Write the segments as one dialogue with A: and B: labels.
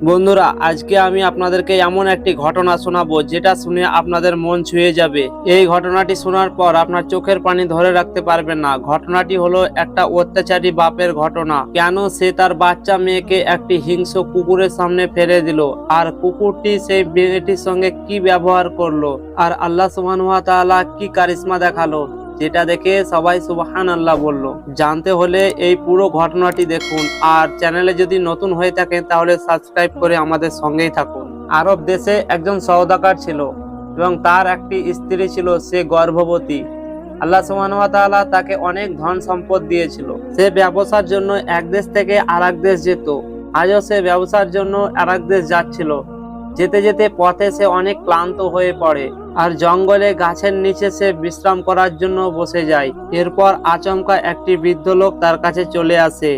A: বন্ধুরা, আজকে আমি আপনাদেরকে এমন একটি ঘটনা শোনাবো যেটা শুনে আপনাদের মন ছুঁয়ে যাবে। এই ঘটনাটি শোনার পর আপনার চোখের পানি ধরে রাখতে পারবেন না। ঘটনাটি হলো একটা অত্যাচারী বাপের ঘটনা। কেন সে তার বাচ্চা মেয়েকে একটি হিংস্র কুকুরের সামনে ফেলে দিল? আর কুকুরটি সেই মেয়েটির সঙ্গে কি ব্যবহার করল? আর আল্লাহ সুবহান ওয়া তাআলা কি কারিশমা দেখাল? যেটা দেখে সবাই সুবাহান আল্লাহ বলল। জানতে হলে এই পুরো ঘটনাটি দেখুন। আর চ্যানেলে যদি নতুন হয়ে থাকেন, তাহলে সাবস্ক্রাইব করে আমাদের সঙ্গেই থাকুন। আরব দেশে একজন সওদাকার ছিল এবং তার একটি স্ত্রী ছিল, সে গর্ভবতী। আল্লাহ সুবহান ওয়া তাকে অনেক ধন সম্পদ দিয়েছিল। সে ব্যবসার জন্য এক দেশ থেকে আরেক দেশ যেত। আজও সে ব্যবসার জন্য আরেক দেশ যাচ্ছিল। যেতে যেতে পথে সে অনেক ক্লান্ত হয়ে পড়ে আর জঙ্গলে গাছের নিচে সে বিশ্রাম করার জন্য বসে যায়। এরপর আচমকা একটি বৃদ্ধ লোক তার কাছে চলে আসে।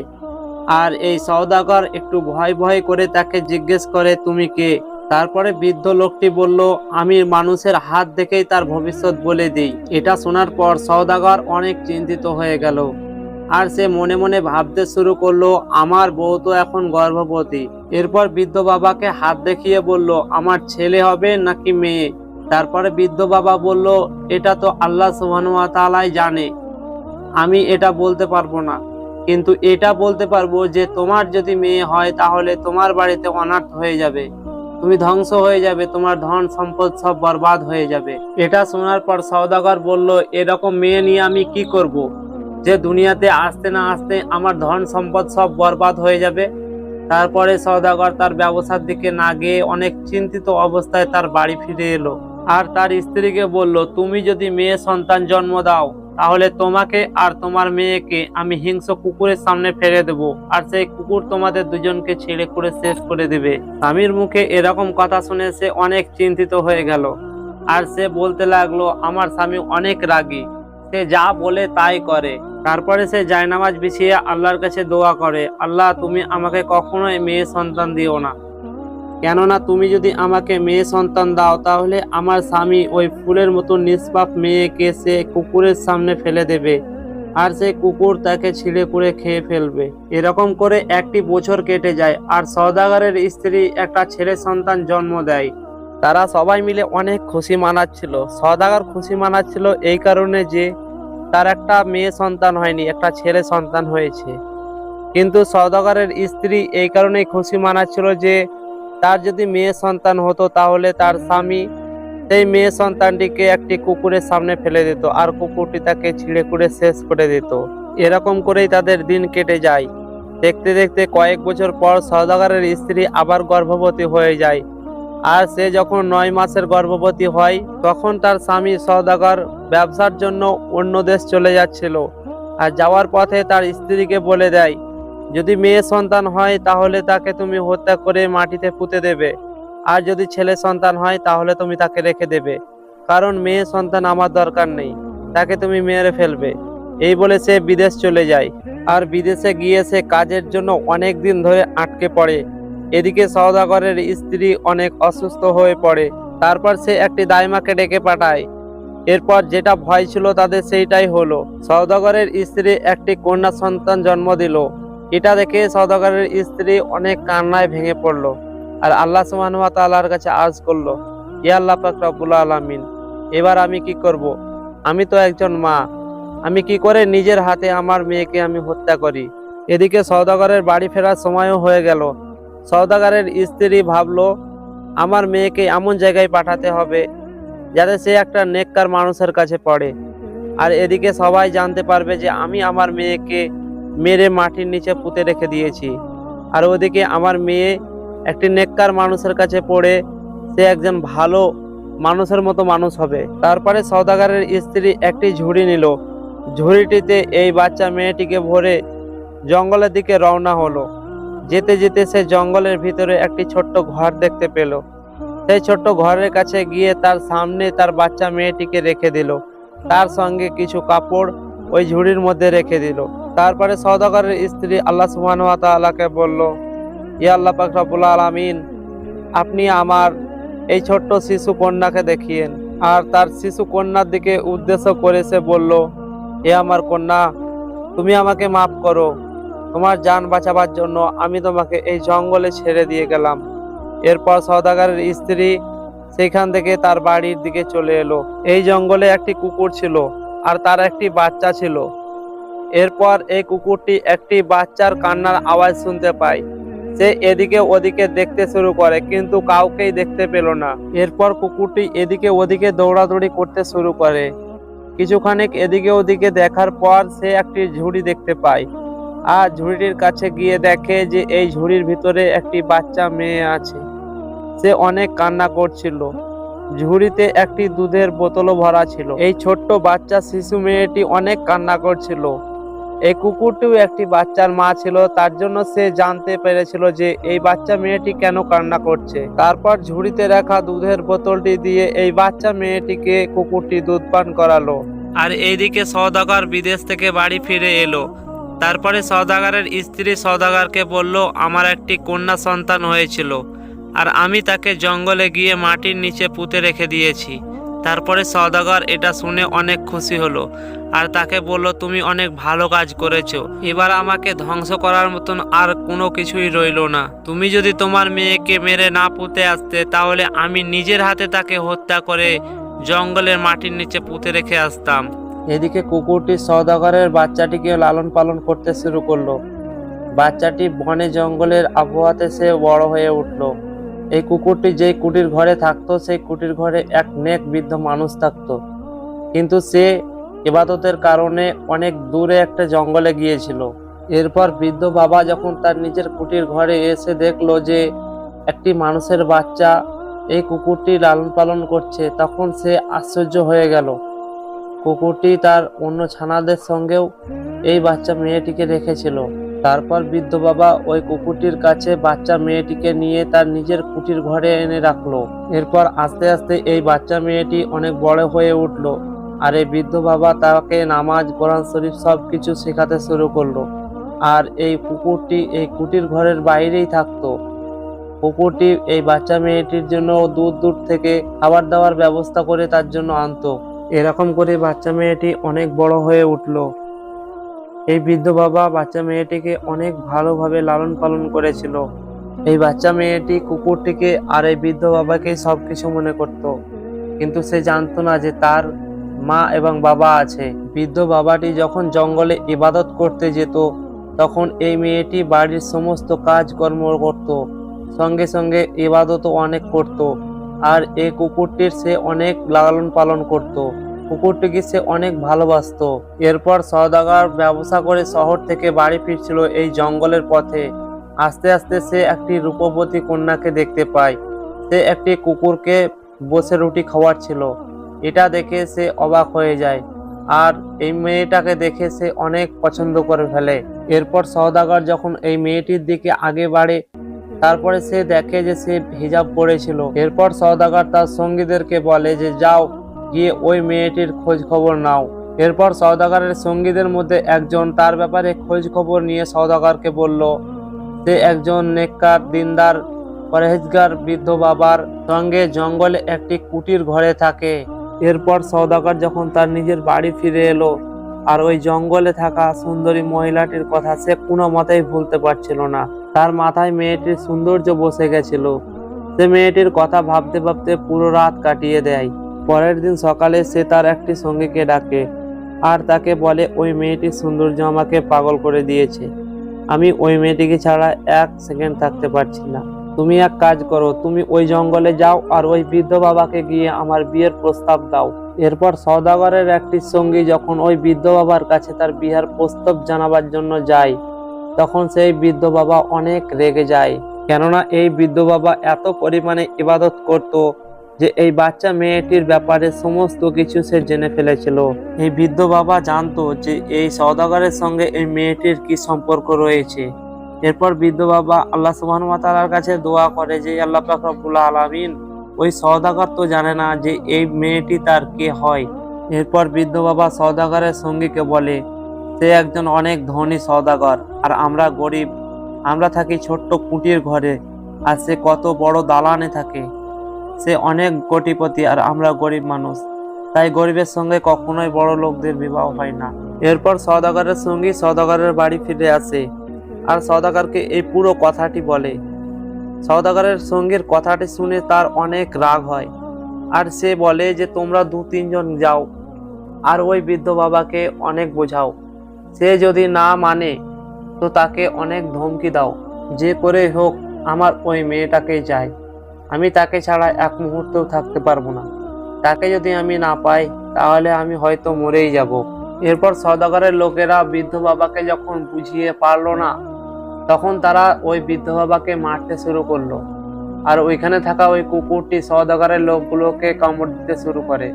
A: আর এই সওদাগর একটু ভয় ভয় করে তাকে জিজ্ঞেস করে, তুমি কে? তারপরে বৃদ্ধ লোকটি বলল, আমি মানুষের হাত দেখেই তার ভবিষ্যৎ বলে দিই। এটা শোনার পর সওদাগর অনেক চিন্তিত হয়ে গেল। আর সে মনে মনে ভাবতে শুরু করল, আমার বউ তো এখন গর্ভবতী। এরপর বৃদ্ধ বাবাকে হাত দেখিয়ে বলল, আমার ছেলে হবে নাকি মেয়ে? তারপরে বৃদ্ধ বাবা বলল, এটা তো আল্লাহ সুবহানাহু জানে। আমি এটা বলতে পারব না। কিন্তু এটা বলতে পারব যে, তোমার যদি মেয়ে হয় তাহলে তোমার বাড়িতে অনাথ হয়ে যাবে। তুমি ধ্বংস হয়ে যাবে, তোমার ধন সম্পদ সব বরবাদ হয়ে যাবে। এটা শোনার পর সওদাগর বলল, এরকম মেয়ে নিয়ে আমি কি করব। যে দুনিয়াতে আসতে না আসতে আমার ধন সম্পদ সব বরবাদ হয়ে যাবে। তারপরে সওদাগর তার ব্যবসার দিকে না গিয়ে অনেক চিন্তিত অবস্থায় তার বাড়ি ফিরে এলো। আর তার স্ত্রীকে বলল, তুমি যদি মেয়ে সন্তান জন্ম দাও, তাহলে তোমাকে আর তোমার মেয়েকে আমি হিংস্র কুকুরের সামনে ফেলে দেব। আর সেই কুকুর তোমাদের দুজনকে ছেড়ে করে শেষ করে দেবে। স্বামীর মুখে এরকম কথা শুনে সে অনেক চিন্তিত হয়ে গেল। আর সে বলতে লাগল, আমার স্বামী অনেক রাগী। সে যা বলে তাই করে। তারপরে সে জায়নামাজ বিছিয়ে আল্লাহর কাছে দোয়া করে, আল্লাহ, তুমি আমাকে কখনোই মেয়ে সন্তান দিও না। কেননা তুমি যদি আমাকে মেয়ে সন্তান দাও, তাহলে আমার স্বামী ওই ফুলের মতো নিষ্পাপ মেয়েকে সে কুকুরের সামনে ফেলে দেবে আর সে কুকুর তাকে ছিঁড়ে করে খেয়ে ফেলবে। এরকম করে একটি বছর কেটে যায় আর সওদাগরের স্ত্রী একটা ছেলে সন্তান জন্ম দেয়। তারা সবাই মিলে অনেক খুশি মানাচ্ছিল। সওদাগর খুশি মানাচ্ছিল এই কারণে যে তার একটা মেয়ে সন্তান হয়নি, একটা ছেলে সন্তান হয়েছে। কিন্তু সওদাগরের স্ত্রী এই কারণেই খুশি মানাচ্ছিল যে তার যদি মেয়ে সন্তান হতো তাহলে তার স্বামী সেই মেয়ে সন্তানটিকে একটি কুকুরের সামনে ফেলে দিত আর কুকুরটি তাকে ছিঁড়ে কুড়ে শেষ করে দিত। এরকম করেই তাদের দিন কেটে যায়। দেখতে দেখতে কয়েক বছর পর সওদাগরের স্ত্রী আবার গর্ভবতী হয়ে যায়। আর সে যখন নয় মাসের গর্ভবতী হয়, তখন তার স্বামী সওদাগর ব্যবসার জন্য অন্য দেশ চলে যাচ্ছিল আর যাওয়ার পথে তার স্ত্রীকে বলে দেয়, যদি মেয়ে সন্তান হয়, তাহলে তাকে তুমি হত্যা করে মাটিতে পুঁতে দেবে। আর যদি ছেলে সন্তান হয়, তাহলে তুমি তাকে রেখে দেবে। কারণ মেয়ে সন্তান আমার দরকার নেই, তাকে তুমি মেরে ফেলবে। এই বলে সে বিদেশ চলে যায়। আর বিদেশে গিয়ে সে কাজের জন্য অনেক দিন ধরে আটকে পড়ে। এদিকে সওদাগরের স্ত্রী অনেক অসুস্থ হয়ে পড়ে। তারপর সে একটি দাইমাকে ডেকে পাঠায়। এরপর যেটা ভয় ছিল তাদের সেইটাই হলো। সওদাগরের স্ত্রী একটি কন্যা সন্তান জন্ম দিল। এটা দেখে সওদাগরের স্ত্রী অনেক কান্নায় ভেঙে পড়ল আর আল্লাহ সুবহান ওয়া তাআলার কাছে আর্জ করল ইয়া আল্লাহ পাক রব্বুল আলামিন, এবার আমি কি করব? আমি তো একজন মা। আমি কি করে নিজের হাতে আমার মেয়েকে আমি হত্যা করি? এদিকে সওদাগরের বাড়ি ফেরার সময়ও হয়ে গেল। সওদাগরের স্ত্রী ভাবলো, আমার মেয়েকে এমন জায়গায় পাঠাতে হবে যাতে সে একটা নেককার মানুষের কাছে পড়ে। আর এদিকে সবাই জানতে পারবে যে আমি আমার মেয়েকে মেরে মাটির নিচে পুঁতে রেখে দিয়েছি। আর ওদিকে আমার মেয়ে একটি নেককার মানুষের কাছে পড়ে, সে একজন ভালো মানুষের মতো মানুষ হবে। তারপরে সওদাগরের স্ত্রী একটি ঝুড়ি নিল। ঝুড়িটিতে এই বাচ্চা মেয়েটিকে ভরে জঙ্গলের দিকে রওনা হলো। যেতে যেতে সে জঙ্গলের ভিতরে একটি ছোট্ট ঘর দেখতে পেল। সেই ছোট্ট ঘরের কাছে গিয়ে তার সামনে তার বাচ্চা মেয়েটিকে রেখে দিল। তার সঙ্গে কিছু কাপড় ওই ঝুড়ির মধ্যে রেখে দিল। তারপরে সওদাগরের স্ত্রী আল্লাহ তাআলাকে বলল ইয়া আল্লাহ পাক রব্বুল আলামিন, আপনি আমার এই ছোট্ট শিশু কন্যাকে দেখিয়েন। আর তার শিশু কন্যার দিকে উদ্দেশ্য করে সে বলল এ আমার কন্যা, তুমি আমাকে মাফ করো। তোমার যান বাঁচাবার জন্য আমি তোমাকে এই জঙ্গলে ছেড়ে দিয়ে গেলাম। এরপর সওদাগারের স্ত্রী সেখান থেকে তার বাড়ির দিকে চলে এলো। এই জঙ্গলে একটি কুকুর ছিল আর তার একটি বাচ্চা ছিল। এরপর এই কুকুরটি একটি বাচ্চার কান্নার আওয়াজ শুনতে পায়। সে এদিকে ওদিকে দেখতে শুরু করে, কিন্তু কাউকেই দেখতে পেল না। এরপর কুকুরটি এদিকে ওদিকে দৌড়াদৌড়ি করতে শুরু করে। কিছুখানিক এদিকে ওদিকে দেখার পর সে একটি ঝুড়ি দেখতে পায়। আর ঝুড়িটির কাছে গিয়ে দেখে যে এই ঝুড়ির ভিতরে একটি বাচ্চা মেয়ে আছে। সে অনেক কান্না করছিল। ঝুড়িতে একটি দুধের বোতলও ভরা ছিল। এই ছোট্ট বাচ্চা শিশু মেয়েটি অনেক কান্না করছিল। এই কুকুরটিও একটি বাচ্চার মা ছিল, তার জন্য সে জানতে পেরেছিল যে এই বাচ্চা মেয়েটি কেন কান্না করছে। তারপর ঝুড়িতে রাখা দুধের বোতলটি দিয়ে এই বাচ্চা মেয়েটিকে কুকুরটি দুধ পান করালো। আর এইদিকে সওদাগর বিদেশ থেকে বাড়ি ফিরে এলো। তারপরে সওদাগরের স্ত্রী সওদাগরকে বলল, আমার একটি কন্যা সন্তান হয়েছিল আর আমি তাকে জঙ্গলে গিয়ে মাটির নিচে পুঁতে রেখে দিয়েছি। তারপরে সওদাগর এটা শুনে অনেক খুশি হলো আর তাকে বলল, তুমি অনেক ভালো কাজ করেছ। এবার আমাকে ধ্বংস করার মতন আর কোনো কিছুই রইল না। তুমি যদি তোমার মেয়েকে মেরে না পুঁতে আসতে, তাহলে আমি নিজের হাতে তাকে হত্যা করে জঙ্গলের মাটির নিচে পুঁতে রেখে আসতাম। এদিকে কুকুরটি সওদাগরের বাচ্চাটিকে লালন পালন করতে শুরু করল। বাচ্চাটি বনে জঙ্গলের আবহাওয়াতে সে বড় হয়ে উঠল। এই কুকুরটি যেই কুটির ঘরে থাকতো, সেই কুটির ঘরে এক নেক বৃদ্ধ মানুষ থাকতো। কিন্তু সে ইবাদতের কারণে অনেক দূরে একটা জঙ্গলে গিয়েছিল। এরপর বৃদ্ধ বাবা যখন তার নিজের কুটির ঘরে এসে দেখল যে একটি মানুষের বাচ্চা এই কুকুরটি লালন পালন করছে, তখন সে আশ্চর্য হয়ে গেল। কুকুরটি তার অন্য ছানাদের সঙ্গেও এই বাচ্চা মেয়েটিকে রেখেছিল। তারপর বৃদ্ধ বাবা ওই কুকুরটির কাছে বাচ্চা মেয়েটিকে নিয়ে তার নিজের কুটির ঘরে এনে রাখল। এরপর আস্তে আস্তে এই বাচ্চা মেয়েটি অনেক বড় হয়ে উঠল আর এই বৃদ্ধ বাবা তাকে নামাজ, কোরআন শরীফ সব কিছু শেখাতে শুরু করল আর এই কুকুরটি এই কুটির ঘরের বাইরেই থাকতো। কুকুরটি এই বাচ্চা মেয়েটির জন্য দূর দূর থেকে খাবার দাবার ব্যবস্থা করে তার জন্য আনতো। এরকম করে বাচ্চা মেয়েটি অনেক বড় হয়ে উঠল। এই বৃদ্ধ বাবা বাচ্চা মেয়েটিকে অনেক ভালোভাবে লালন পালন করেছিল। এই বাচ্চা মেয়েটি কুকুরটিকে আর এই বৃদ্ধ বাবাকে সবকিছু মনে করত। কিন্তু সে জানতো না যে তার মা এবং বাবা আছে। বৃদ্ধ বাবাটি যখন জঙ্গলে ইবাদত করতে যেত, তখন এই মেয়েটি বাড়ির সমস্ত কাজকর্ম করত। সঙ্গে সঙ্গে ইবাদতও অনেক করত। আর এই কুকুরটির সে অনেক লালন পালন করত। কুকুরটিকে সে অনেক ভালোবাসত। এরপর সওদাগর ব্যবসা করে শহর থেকে বাড়ি ফিরছিল এই জঙ্গলের পথে। আস্তে আস্তে সে একটি রূপবতী কন্যাকে দেখতে পায়। সে একটি কুকুরকে বসে রুটি খাওয়াচ্ছিল। এটা দেখে সে অবাক হয়ে যায়। আর এই মেয়েটাকে দেখে সে অনেক পছন্দ করে ফেলে। এরপর সওদাগর যখন এই মেয়েটির দিকে আগে বাড়ে তারপরে সে দেখে যে সে হিজাব পড়েছিল এরপর সওদাগর তার সঙ্গীদেরকে বলে যে, যাও, গিয়ে ওই মেয়েটির খোঁজ খবর নাও। এরপর সওদাগরের সঙ্গীদের মধ্যে একজন তার ব্যাপারে খোঁজ খবর নিয়ে সওদাগরকে বলল, সে একজন নেককার, দিনদার, পরহেজগার, বৃদ্ধ বাবার সঙ্গে জঙ্গলে একটি কুটির ঘরে থাকে। এরপর সওদাগর যখন তার নিজের বাড়ি ফিরে এলো, আর ওই জঙ্গলে থাকা সুন্দরী মহিলাটির কথা সে কোনো মতেই ভুলতে পারছিল না। তার মাথায় মেয়েটির সৌন্দর্য বসে গেছিল। সে মেয়েটির কথা ভাবতে ভাবতে পুরো রাত কাটিয়ে দেয়। পরের দিন সকালে সে তার একটি সঙ্গীকে ডাকে আর তাকে বলে, ওই মেয়েটির সৌন্দর্য আমাকে পাগল করে দিয়েছে। আমি ওই মেয়েটিকে ছাড়া এক সেকেন্ড থাকতে পারছি না। তুমি এক কাজ করো, তুমি ওই জঙ্গলে যাও আর ওই বৃদ্ধ বাবাকে গিয়ে আমার বিয়ের প্রস্তাব দাও। এরপর সওদাগরের একটি সঙ্গী যখন ওই বৃদ্ধ বাবার কাছে তার বিয়ার প্রস্তাব জানাবার জন্য যায় তখন সেই বৃদ্ধ বাবা অনেক রেগে যায়। কেননা এই বৃদ্ধ বাবা এত পরিমাণে ইবাদত করত যে এই বাচ্চা মেয়েটির ব্যাপারে সমস্ত কিছু সে জেনে ফেলেছিল। এই বৃদ্ধ বাবা জানতো যে এই সওদাগরের সঙ্গে এই মেয়েটির কি সম্পর্ক রয়েছে। এরপর বৃদ্ধ বাবা আল্লাহ সুবহান তাআলার কাছে দোয়া করে যে আল্লাহ রব্বুল আলামিন, ওই সওদাগর তো জানে না যে এই মেয়েটি তার কে হয়। এরপর বৃদ্ধ বাবা সওদাগরের সঙ্গীকে বলে সে একজন অনেক ধনী সওদাগর, আর আমরা গরিব। আমরা থাকি ছোট্ট কুটির ঘরে, আর সে কত বড় দালানে থাকে। সে অনেক কোটিপতি, আর আমরা গরিব মানুষ। তাই গরিবের সঙ্গে কখনোই বড় লোকদের বিবাহ হয় না। এরপর সওদাগরের সঙ্গী সওদাগরের বাড়ি ফিরে আসে, আর সওদাগরকে এই পুরো কথাটি বলে। সওদাগরের সঙ্গীর কথাটি শুনে তার অনেক রাগ হয়, আর সে বলে যে, তোমরা দু তিনজন যাও, আর ওই বৃদ্ধ বাবাকে অনেক বোঝাও। সে যদি না মানে তো তাকে অনেক ধমকি দাও। যে করে হোক, আমার ওই মেয়েটাকে চাই। আমি তাকে ছাড়া এক মুহূর্তেও থাকতে পারব না। তাকে যদি আমি না পাই, তাহলে আমি হয়তো মরেই যাব। এরপর সদাগরের লোকেরা বৃদ্ধ বাবাকে যখন বুঝিয়ে পারল না, তখন তারা ওই বৃদ্ধ বাবাকে মারতে শুরু করল। আর ওইখানে থাকা ওই কুকুরটি সদাগরের লোকগুলোকে কামড় দিতে শুরু করে।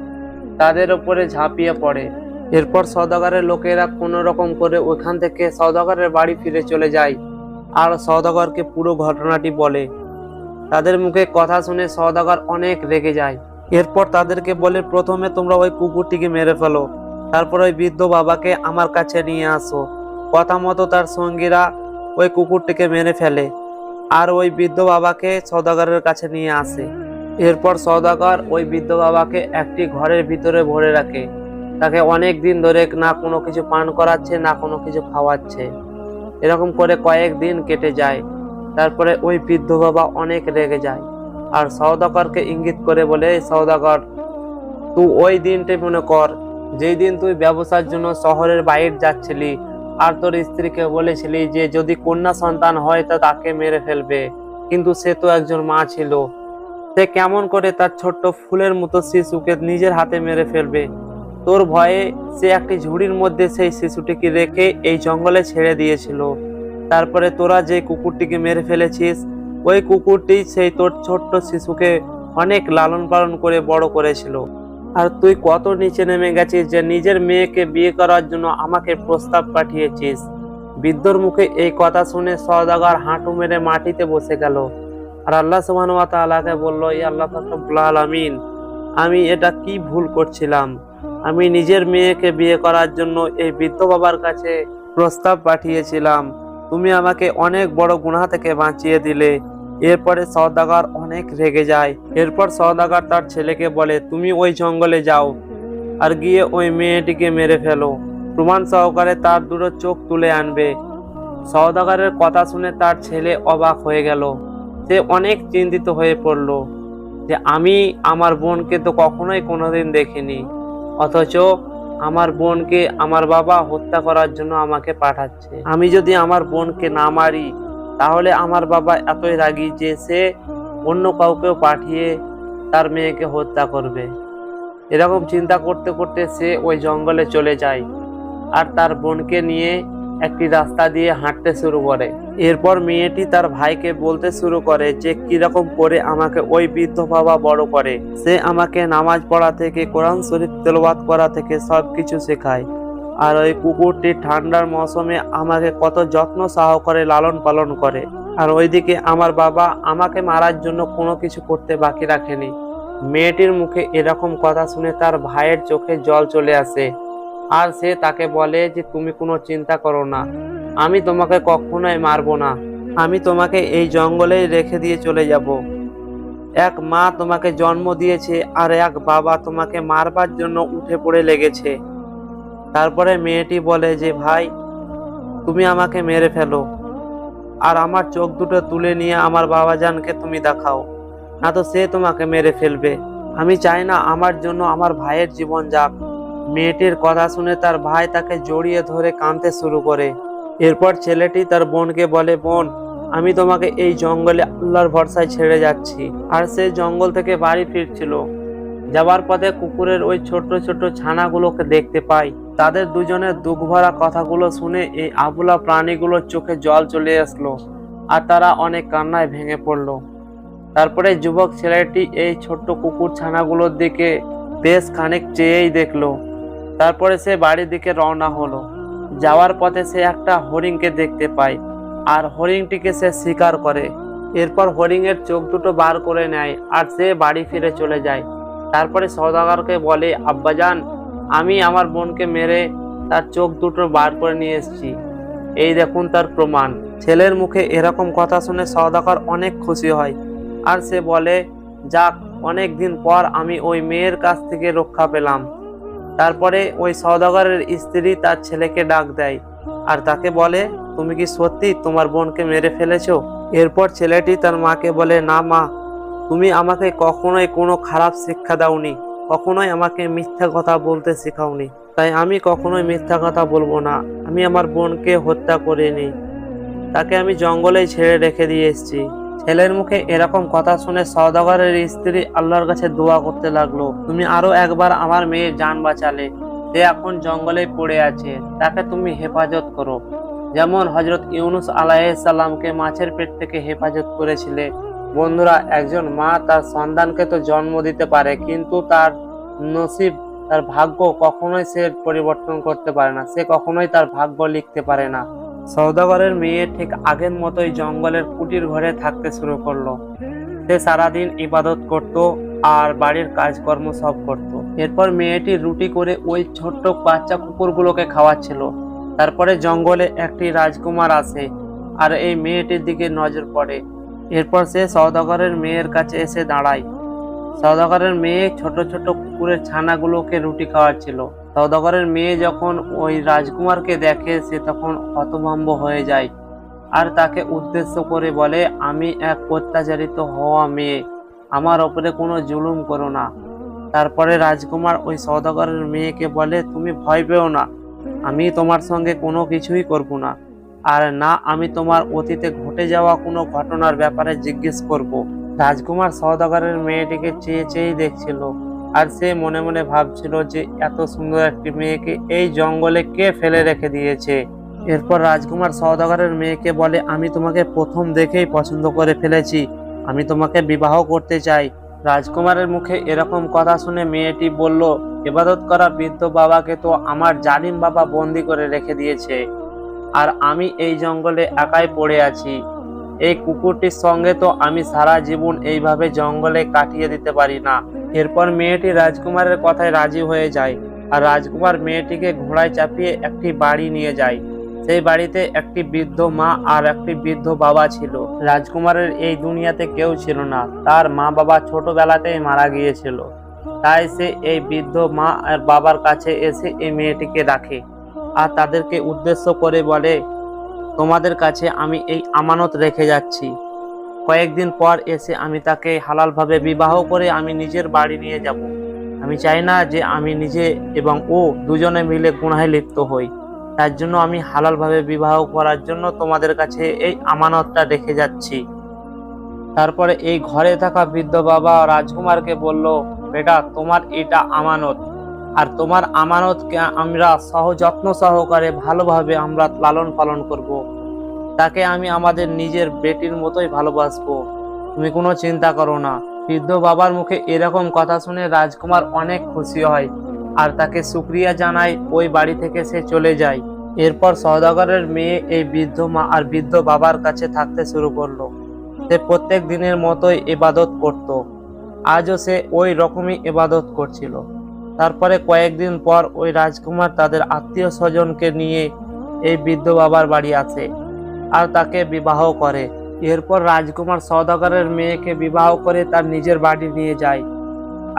A: তাদের উপরে ঝাঁপিয়ে পড়ে। এরপর সদাগরের লোকেরা কোনো রকম করে ওইখান থেকে সদাগরের বাড়ি ফিরে চলে যায়। আর সদাগরকে পুরো ঘটনাটি বলে। তাদের মুখে কথা শুনে সদাগর অনেক রেগে যায়। এরপর তাদেরকে বলে, প্রথমে তোমরা ওই কুকুরটিকে মেরে ফেলো। তারপর ওই বৃদ্ধ বাবাকে আমার কাছে নিয়ে আসো। কথা মতো তার সঙ্গীরা ওই কুকুরটিকে মেরে ফেলে আর ওই বৃদ্ধ বাবাকে সদাগরের কাছে নিয়ে আসে। এরপর সদাগর ওই বৃদ্ধ বাবাকে একটি ঘরের ভিতরে ভরে রাখে। তাকে অনেক দিন ধরে না কোনো কিছু পান করাচ্ছে, না কোনো কিছু খাওয়াচ্ছে। এরকম করে কয়েক দিন কেটে যায়। তারপরে ওই বৃদ্ধ বাবা অনেক রেগে যায়। আর সৌদাগরকে ইঙ্গিত করে বলে, "এই সৌদাগর তুই ওই দিনটাই মনে কর, যেই দিন তুই ব্যবসার জন্য শহরের বাইরে যাচ্ছিলি আর তোর স্ত্রীকে বলেছিলি যে যদি কন্যা সন্তান হয় তা তাকে মেরে ফেলবে, কিন্তু সে তো একজন মা ছিল। সে কেমন করে তার ছোট্ট ফুলের মতো শিশুকে নিজের হাতে মেরে ফেলবে? তোর ভয়ে সে একটি ঝুড়ির মধ্যে সেই শিশুটিকে রেখে এই জঙ্গলে ছেড়ে দিয়েছিল। তারপরে তোরা যে কুকুরটিকে মেরে ফেলেছিস, ওই কুকুরটি সেই তোর ছোট্ট শিশুকে অনেক লালন পালন করে বড় করেছিল। আর তুই কত নিচে নেমে গেছিস যে নিজের মেয়েকে বিয়ে করার জন্য আমাকে প্রস্তাব পাঠিয়েছিস? বৃদ্ধর মুখে এই কথা শুনে সদাগর হাঁটু মেরে মাটিতে বসে গেল। আর আল্লাহ সুবহান ওয়া তাআলাকে বলল এই আল্লাহ আলামিন, আমি এটা কি ভুল করছিলাম? আমি নিজের মেয়েকে বিয়ে করার জন্য এই বৃদ্ধ বাবার কাছে প্রস্তাব পাঠিয়েছিলাম। তুমি আমাকে অনেক বড় গুনাহ থেকে বাঁচিয়ে দিলে। এরপরে সওদাগর অনেক রেগে যায়। এরপর সওদাগর তার ছেলেকে বলে, তুমি ওই জঙ্গলে যাও আর গিয়ে ওই মেয়েটিকে মেরে ফেলো। প্রমাণ সহকারে তার দুটো চোখ তুলে আনবে। সওদাগরের কথা শুনে তার ছেলে অবাক হয়ে গেল। সে অনেক চিন্তিত হয়ে পড়ল যে, আমি আমার বোনকে তো কখনোই কোনোদিন দেখিনি। অথচ আমার বোনকে আমার বাবা হত্যা করার জন্য আমাকে পাঠাচ্ছে। আমি যদি আমার বোনকে না মারি, তাহলে আমার বাবা এতই রাগি যে সে অন্য কাউকেও পাঠিয়ে তার মেয়েকে হত্যা করবে। এরকম চিন্তা করতে করতে সে ওই জঙ্গলে চলে যায়। আর তার বোনকে নিয়ে একটি রাস্তা দিয়ে হাঁটতে শুরু করে। এরপর মেয়েটি তার ভাইকে বলতে শুরু করে যে কীরকম করে আমাকে ওই বৃদ্ধ বাবা বড় করে। সে আমাকে নামাজ পড়া থেকে, কোরআন শরীফ তেলাওয়াত করা থেকে সব কিছু শেখায়। আর ওই কুকুরটি ঠান্ডার মৌসুমে আমাকে কত যত্ন সহকারে লালন পালন করে। আর ওইদিকে আমার বাবা আমাকে মারার জন্য কোনো কিছু করতে বাকি রাখেনি। মেয়েটির মুখে এরকম কথা শুনে তার ভাইয়ের চোখে জল চলে আসে। আর সে তাকে বলে যে, তুমি কোনো চিন্তা করো না। আমি তোমাকে কখনোই মারবো না। আমি তোমাকে এই জঙ্গলেই রেখে দিয়ে চলে যাব। এক মা তোমাকে জন্ম দিয়েছে আর এক বাবা তোমাকে মারবার জন্য উঠে পড়ে লেগেছে। তারপরে মেয়েটি বলে যে, ভাই, তুমি আমাকে মেরে ফেলো। আর আমার চোখ দুটো তুলে নিয়ে আমার বাবাজানকে তুমি দেখাও। না তো সে তোমাকে মেরে ফেলবে। আমি চাই না আমার জন্য আমার ভাইয়ের জীবন যাক। মেয়েটির কথা শুনে তার ভাই তাকে জড়িয়ে ধরে কাঁদতে শুরু করে। এরপর ছেলেটি তার বোনকে বলে, বোন, আমি তোমাকে এই জঙ্গলে আল্লাহর ভরসায় ছেড়ে যাচ্ছি। আর সে জঙ্গল থেকে বাড়ি ফিরছিল। যাবার পথে কুকুরের ওই ছোট ছোট ছানাগুলোকে দেখতে পাই। তাদের দুজনের দুঃখ ভরা কথাগুলো শুনে এই আবুলা প্রাণীগুলোর চোখে জল চলে আসলো আর তারা অনেক কান্নায় ভেঙে পড়ল। তারপরে যুবক ছেলেটি এই ছোট্ট কুকুর ছানাগুলোর দিকে বেশ খানিক চেয়েই দেখল। তারপরে সে বাড়ির দিকে রওনা হলো। যাওয়ার পথে সে একটা হরিণকে দেখতে পায়, আর হরিণটিকে সে শিকার করে। এরপর হরিণের চোখ দুটো বার করে নেয়, আর সে বাড়ি ফিরে চলে যায়। তারপরে সওদাগরকে বলে, আব্বাজান, আমি আমার বোনকে মেরে তার চোখ দুটো বার করে নিয়ে এসেছি। এই দেখুন তার প্রমাণ। ছেলের মুখে এরকম কথা শুনে সওদাগর অনেক খুশি হয়, আর সে বলে, যাক অনেক দিন পর আমি ওই মেয়ের কাছ থেকে রক্ষা পেলাম। তারপরে ওই সওদাগরের স্ত্রী তার ছেলেকে ডাক দেয় আর তাকে বলে, তুমি কি সত্যি তোমার বোনকে মেরে ফেলেছো? এরপর ছেলেটি তার মাকে বলে, না মা, তুমি আমাকে কখনোই কোনো খারাপ শিক্ষা দাওনি, কখনোই আমাকে মিথ্যা কথা বলতে শেখাওনি। তাই আমি কখনোই মিথ্যা কথা বলব না, আমি আমার বোনকে হত্যা করিনি। তাকে আমি জঙ্গলেই ছেড়ে রেখে দিয়ে এসেছি। ছেলের মুখে এরকম কথা শুনে সওদাগরের স্ত্রী আল্লাহর কাছে দোয়া করতে লাগল, তুমি আরও একবার আমার মেয়ের যান বাঁচালে। সে এখন জঙ্গলে পড়ে আছে, তাকে তুমি হেফাজত করো। যেমন হজরত ইউনুস আলাইসাল্লামকে মাছের পেট থেকে হেফাজত করেছিলে। বন্ধুরা, একজন মা তার সন্তানকে তো জন্ম দিতে পারে, কিন্তু তার নসিব, তার ভাগ্য কখনোই সে পরিবর্তন করতে পারে না। সে কখনোই তার ভাগ্য লিখতে পারে না। সৌদাগরের মেয়ে ঠিক আগের মতোই জঙ্গলের কুটির ঘরে থাকতে শুরু করল। সে সারাদিন ইবাদত করত আর বাড়ির কাজকর্ম সব করত। এরপর মেয়েটি রুটি করে ওই ছোট্ট বাচ্চা কুকুরগুলোকে খাওয়াচ্ছিল। তারপরে জঙ্গলে একটি রাজকুমার আসে আর এই মেয়েটির দিকে নজর পড়ে। এরপর সে সৌদাগরের মেয়ের কাছে এসে দাঁড়ায়। সৌদাগরের মেয়ে ছোট ছোট কুকুরের ছানাগুলোকে রুটি খাওয়াচ্ছিল। সৌদাগরের মেয়ে যখন ওই রাজকুমারকে দেখে, সে তখন হতভম্ব হয়ে যায় আর তাকে উদ্দেশ্য করে বলে, আমি এক অত্যাচারিত হওয়া মেয়ে, আমার ওপরে কোনো জুলুম করো না। তারপরে রাজকুমার ওই সৌদাগরের মেয়েকে বলে, তুমি ভয় পেও না, আমি তোমার সঙ্গে কোনো কিছুই করব না। আর না, আমি তোমার অতীতে ঘটে যাওয়া কোনো ঘটনার ব্যাপারে জিজ্ঞেস করব। রাজকুমার সৌদাগরের মেয়েটিকে চেয়ে চেয়েই দেখছিল। আর সে মনে মনে ভাবছিল যে এত সুন্দর একটি মেয়েকে এই জঙ্গলে কে ফেলে রেখে দিয়েছে? এরপর রাজকুমার সৌদাগরের মেয়েকে বলে, আমি তোমাকে প্রথম দেখেই পছন্দ করে ফেলেছি। আমি তোমাকে বিবাহ করতে চাই। রাজকুমারের মুখে এরকম কথা শুনে মেয়েটি বলল, ইবাদত করা বৃদ্ধ বাবাকে তো আমার জালিম বাবা বন্দি করে রেখে দিয়েছে। আর আমি এই জঙ্গলে একাই পড়ে আছি। এই কুকুরটির সঙ্গে তো আমি সারা জীবন এইভাবে জঙ্গলে কাটিয়ে দিতে পারি না। এরপর মেয়েটি রাজকুমারের কথায় রাজি হয়ে যায় আর রাজকুমার মেয়েটিকে ঘোড়ায় চাপিয়ে একটি বাড়ি নিয়ে যায়। সেই বাড়িতে একটি বৃদ্ধ মা আর একটি বৃদ্ধ বাবা ছিল। রাজকুমারের এই দুনিয়াতে কেউ ছিল না। তার মা বাবা ছোটবেলাতেই মারা গিয়েছিল। তাই সে এই বৃদ্ধ মা আর বাবার কাছে এসে এই মেয়েটিকে রাখে আর তাদেরকে উদ্দেশ্য করে বলে তোমাদের কাছে আমি এই আমানত রেখে যাচ্ছি। কয়েকদিন পর এসে আমি তাকে হালালভাবে বিবাহ করে আমি নিজের বাড়ি নিয়ে যাব। আমি চাই না যে আমি নিজে এবং ও দুজনে মিলে গুণায় লিপ্ত হই। তার জন্য আমি হালালভাবে বিবাহ করার জন্য তোমাদের কাছে এই আমানতটা রেখে যাচ্ছি। তারপরে এই ঘরে থাকা বৃদ্ধ বাবা রাজকুমারকে বলল, বেটা, তোমার এটা আমানত। আর তোমার আমানতকে আমরা সহ যত্ন সহকারে ভালোভাবে আমরা লালন পালন করব। তাকে আমি আমাদের নিজের বেটির মতোই ভালোবাসবো। তুমি কোনো চিন্তা করো না। বৃদ্ধ বাবার মুখে এরকম কথা শুনে রাজকুমার অনেক খুশি হয় আর তাকে সুক্রিয়া জানায় ওই বাড়ি থেকে সে চলে যায়। এরপর সওদাগরের মেয়ে এই বৃদ্ধ মা আর বৃদ্ধ বাবার কাছে থাকতে শুরু করল। সে প্রত্যেক দিনের মতোই এবাদত করত। আজও সে ওই রকমই এবাদত করছিল। তারপরে কয়েকদিন পর ওই রাজকুমার তাদের আত্মীয় স্বজনকে নিয়ে এই বৃদ্ধ বাবার বাড়ি আসে আর তাকে বিবাহ করে। এরপর রাজকুমার সওদাগরের মেয়েকে বিবাহ করে তার নিজের বাড়ি নিয়ে যায়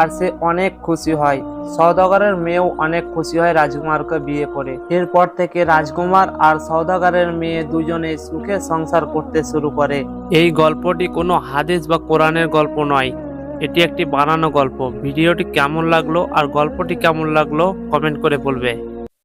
A: আর সে অনেক খুশি হয়। সওদাগরের মেয়েও অনেক খুশি হয় রাজকুমারকে বিয়ে করে। এরপর থেকে রাজকুমার আর সওদাগরের মেয়ে দুজনে সুখে সংসার করতে শুরু করে। এই গল্পটি কোনো হাদিস বা কোরআনের গল্প নয়। এটি একটি বানানো গল্প। ভিডিওটি কেমন লাগল আর গল্পটি কেমন লাগল কমেন্ট করে বলবে।